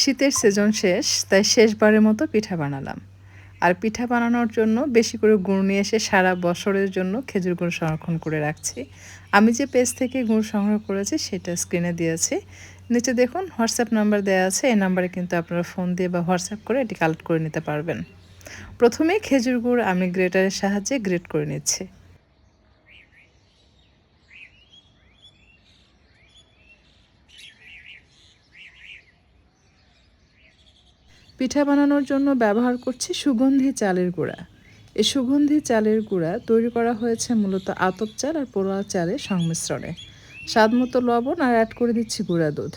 শীতের সিজন শেষ, তাই শেষবারের মতো পিঠা বানালাম। আর পিঠা বানানোর জন্য বেশি করে গুড় নিয়ে এসে সারা বছরের জন্য খেজুর গুড় সংরক্ষণ করে রাখছি। আমি যে পেজ থেকে গুড় সংগ্রহ করেছি, সেটা স্ক্রিনে দিয়েছি। নিচে দেখুন হোয়াটসঅ্যাপ নাম্বার দেওয়া আছে। এই নাম্বারে কিন্তু আপনারা ফোন দিয়ে বা হোয়াটসঅ্যাপ করে এটি কালেক্ট করে নিতে পারবেন। প্রথমে খেজুর গুড় আমি গ্রেটারের সাহায্যে গ্রেট করে নিচ্ছি। পিঠা বানানোর জন্য ব্যবহার করছি সুগন্ধি চালের গুঁড়া। এই সুগন্ধি চালের গুঁড়া তৈরি করা হয়েছে মূলত আতপ চাল আর পোড়া চালের সংমিশ্রণে। স্বাদ মতো লবণ আর অ্যাড করে দিচ্ছি গুঁড়া দুধ।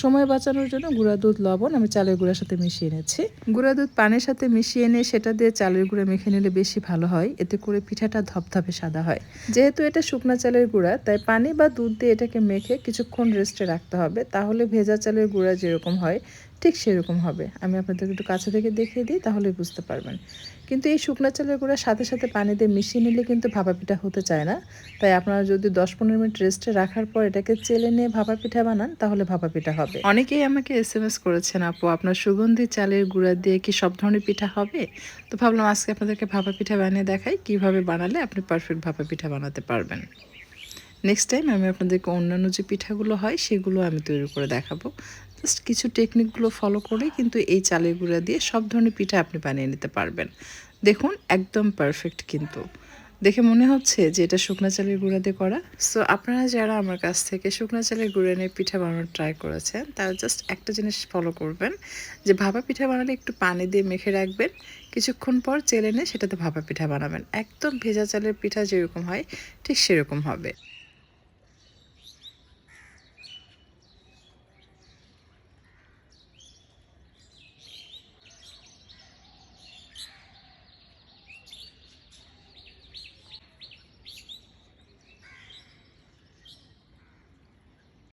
সময় বাঁচানোর জন্য গুঁড়া দুধ, লবণ আমি চালের গুঁড়ার সাথে মিশিয়ে নিচ্ছি। গুঁড়া দুধ পানির সাথে মিশিয়ে নিয়ে সেটা দিয়ে চালের গুঁড়া মেখে নিলে বেশি ভালো হয়, এতে করে পিঠাটা ধপধপে সাদা হয়। যেহেতু এটা শুকনা চালের গুঁড়া, তাই পানি বা দুধ দিয়ে এটাকে মেখে কিছুক্ষণ রেস্টে রাখতে হবে, তাহলে ভেজা চালের গুঁড়া যেরকম হয় ঠিক সেরকম হবে। আমি আপনাদেরকে একটু কাছে থেকে দেখিয়ে দিই, তাহলেই বুঝতে পারবেন। কিন্তু এই শুকনা চালের গুঁড়া সাথে সাথে পানি দিয়ে মিশিয়ে নিলে কিন্তু ভাপা পিঠা হতে চায় না। তাই আপনারা যদি দশ পনেরো মিনিট রেস্টে রাখার পর এটাকে চেলে নিয়ে ভাপা পিঠা বানান, তাহলে ভাপা পিঠা হবে। অনেকেই আমাকে এস এম এস করেছেন, আপু, আপনার সুগন্ধি চালের গুঁড়া দিয়ে কি সব ধরনের পিঠা হবে? তো ভাবলাম আজকে আপনাদেরকে ভাপা পিঠা বানিয়ে দেখাই, কীভাবে বানালে আপনি পারফেক্ট ভাপা পিঠা বানাতে পারবেন। নেক্সট টাইম আমি আপনাদেরকে অন্যান্য যে পিঠাগুলো হয়, সেগুলো আমি তৈরি করে দেখাবো। জাস্ট কিছু টেকনিকগুলো ফলো করে কিন্তু এই চালের গুঁড়া দিয়ে সব ধরনের পিঠা আপনি বানিয়ে নিতে পারবেন। দেখুন, একদম পারফেক্ট কিন্তু। দেখে মনে হচ্ছে যে এটা শুকনা চালের গুঁড়া দিয়ে করা। সো আপনারা যারা আমার কাছ থেকে শুকনা চালের গুঁড়া নিয়ে পিঠা বানানোর ট্রাই করেছেন, তারা জাস্ট একটা জিনিস ফলো করবেন, যে ভাপা পিঠা বানালে একটু পানি দিয়ে মেখে রাখবেন। কিছুক্ষণ পর চেলে নিয়ে সেটাতে ভাপা পিঠা বানাবেন। একদম ভেজা চালের পিঠা যেরকম হয়, ঠিক সেরকম হবে।